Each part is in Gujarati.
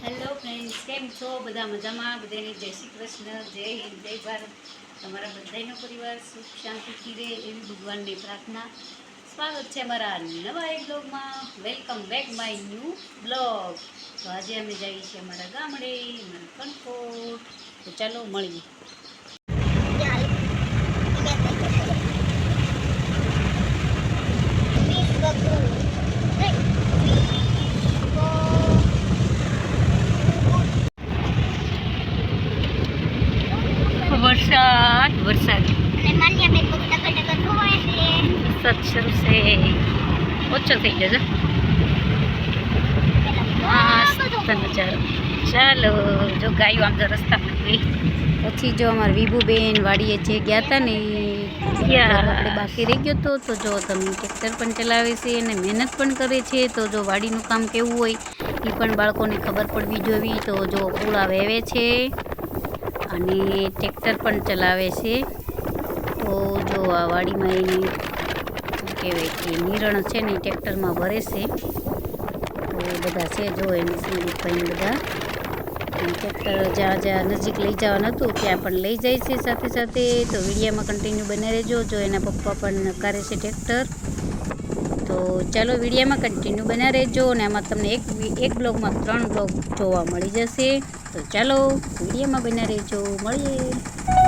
હેલો ફ્રેન્ડ્સ કેમ છો? બધા મજામાં? બધાને જય શ્રી કૃષ્ણ, જય હિન્દ, જય ભારત. તમારા બધાનો પરિવાર સુખ શાંતિથી રહે એવી ભગવાનની પ્રાર્થના. સ્વાગત છે અમારા નવા એક બ્લોગમાં welcome back my new blog તો આજે અમે જઈએ છીએ અમારા ગામડે, અમારા કનકોટ તો ચાલો મળીએ. વરસાદ. વરસાદ શરૂ છે. ઓછો થઈ જશે મસ્ત નજારો. ચાલો જો ગાયો આમ તો રસ્તામાં ગઈ. પછી જો અમારા વિભુબેન વાડીએ જે ગયા હતા ને આપણે બાકી રહી ગયો તો તો જો તમે ટ્રેક્ટર પણ ચલાવે છે અને મહેનત પણ કરે છે તો જો વાડીનું કામ કેવું હોય એ પણ બાળકોને ખબર પડવી જોવી તો જો પૂળા વહેવે છે. અને ટ્રેક્ટર પણ ચલાવે છે. તો જો આ વાડીમાં એ શું કહેવાય કે નિરણ છે ને ટ્રેક્ટરમાં ભરે છે. તો એ બધા છે જો એને સંદીપભાઈ બધા. ટ્રેક્ટર જ્યાં જ્યાં નજીક લઈ જવાનું હતું ત્યાં પણ લઈ જાય છે સાથે સાથે. તો વિડીયામાં કન્ટિન્યુ બને રહેજો. જો એના પપ્પા પણ કરે છે ટ્રેક્ટર. તો ચાલો વિડીયામાં કન્ટિન્યુ બન્યા રહેજો. અને આમાં તમને એક એક બ્લોગમાં ત્રણ બ્લોગ જોવા મળી જશે. તો ચાલો વિડીયોમાં બન્યા રહેજો. મળીએ.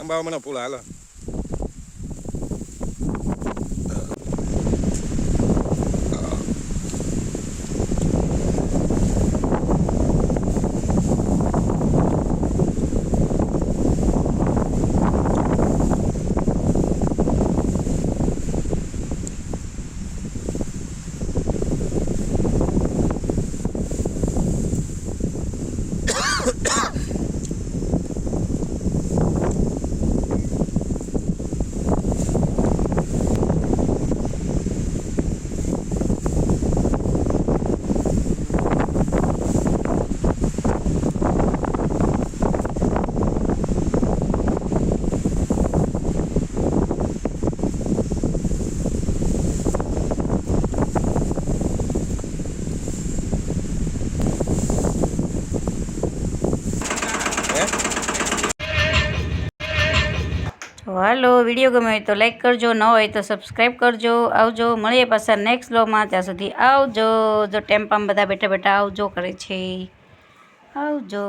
Ang bawa mo ng pula, ala. હાલો, વીડિયો ગમે હોય તો લાઈક કરજો, ન હોય તો સબસ્ક્રાઈબ કરજો. આવજો, મળીએ પાછા નેક્સ્ટ બ્લોગમાં ત્યાં સુધી આવજો. જો ટેમ્પામાં બધા બેઠા બેઠા આવજો કરે છે. આવજો.